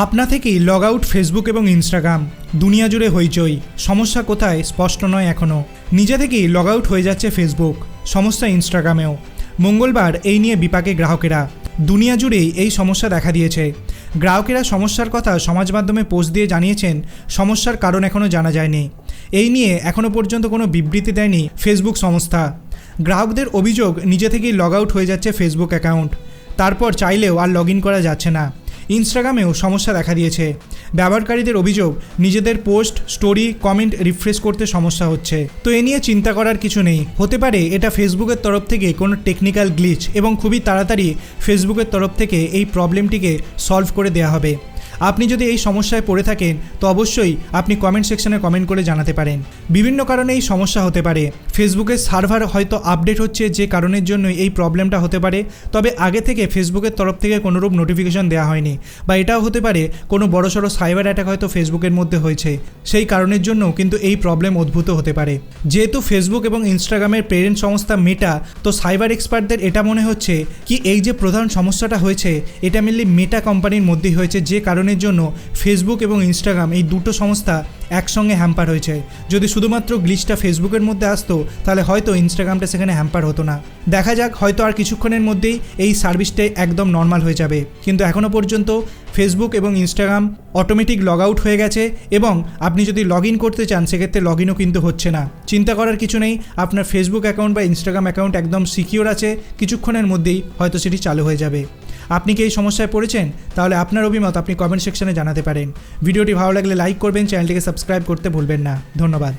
আপনা থেকেই log out Facebook এবং ইনস্টাগ্রাম দুনিয়া জুড়ে হইচই। সমস্যা কোথায়? স্পষ্ট নয় এখনও নিজে থেকেই লগ আউট হয়ে যাচ্ছে ফেসবুক সমস্যা ইনস্টাগ্রামেও মঙ্গলবার এই নিয়ে বিপাকে গ্রাহকেরা। দুনিয়া জুড়েই এই সমস্যা দেখা দিয়েছে। গ্রাহকেরা সমস্যার কথা সমাজ মাধ্যমে পোস্ট দিয়ে জানিয়েছেন, সমস্যার কারণ এখনও জানা যায়নি। এই নিয়ে এখনও পর্যন্ত কোনো বিবৃতি দেয়নি ফেসবুক সংস্থা। গ্রাহকদের অভিযোগ, নিজে থেকেই লগ আউট হয়ে যাচ্ছে ফেসবুক অ্যাকাউন্ট তারপর চাইলেও আর লগ করা যাচ্ছে না। ইনস্টাগ্রামেও সমস্যা দেখা দিয়েছে। ব্যবহারকারীদের অভিযোগ, নিজেদের পোস্ট, স্টোরি, কমেন্ট রিফ্রেশ করতে সমস্যা হচ্ছে। তো এ নিয়ে চিন্তা করার কিছু নেই। হতে পারে এটা ফেসবুকের তরফ থেকে কোনো টেকনিক্যাল গ্লিচ এবং খুবই তাড়াতাড়ি ফেসবুকের তরফ থেকে এই প্রবলেমটিকে সলভ করে দেওয়া হবে। আপনি যদি এই সমস্যায় পড়ে থাকেন, তো অবশ্যই আপনি কমেন্ট সেকশনে কমেন্ট করে জানাতে পারেন। বিভিন্ন কারণে এই সমস্যা হতে পারে। ফেসবুকের সার্ভার হয়তো আপডেট হচ্ছে যে কারণের জন্য এই প্রবলেমটা হতে পারে। তবে আগে থেকে ফেসবুকের তরফ থেকে কোনোরূপ নোটিফিকেশন দেওয়া হয়নি বা এটাও হতে পারে কোনো বড়সড় সাইবার অ্যাটাক হয়তো ফেসবুকের মধ্যে হয়েছে। সেই কারণের জন্য কিন্তু এই প্রবলেম উদ্ভূত হতে পারে। যেহেতু ফেসবুক এবং ইনস্টাগ্রামের পেরেন্ট সংস্থা মেটা তো সাইবার এক্সপার্টদের এটা মনে হচ্ছে কি এই যে প্রধান সমস্যাটা হয়েছে, এটা মেনলি মেটা কোম্পানির মধ্যেই হয়েছে, যে কারণের জন্য ফেসবুক এবং ইনস্টাগ্রাম এই দুটো সংস্থা একসঙ্গে হ্যাম্পার হয়েছে। যদি শুধুমাত্র গ্লিচটা ফেসবুকের মধ্যে আসতো, তাহলে হয়তো ইনস্টাগ্রামটা সেখানে হ্যাম্পার হতো না। দেখা যাক, হয়তো আর কিছুক্ষণের মধ্যেই এই সার্ভিসটাই একদম নর্মাল হয়ে যাবে। কিন্তু এখনও পর্যন্ত ফেসবুক এবং ইনস্টাগ্রাম অটোমেটিক লগ আউট হয়ে গেছে এবং আপনি যদি লগ ইন করতে চান, সেক্ষেত্রে লগ ইনও কিন্তু হচ্ছে না। চিন্তা করার কিছু নেই, আপনার ফেসবুক অ্যাকাউন্ট বা ইনস্টাগ্রাম অ্যাকাউন্ট একদম সিকিওর আছে, কিছুক্ষণের মধ্যেই হয়তো সেটি চালু হয়ে যাবে। আপনি কি এই সমস্যায় পড়েছেন? তাহলে আপনার অভিমত আপনি কমেন্ট সেকশনে জানাতে পারেন। ভিডিওটি ভালো লাগলে লাইক করবেন চ্যানেলটিকে সাবস্ক্রাইব করতে ভুলবেন না। ধন্যবাদ।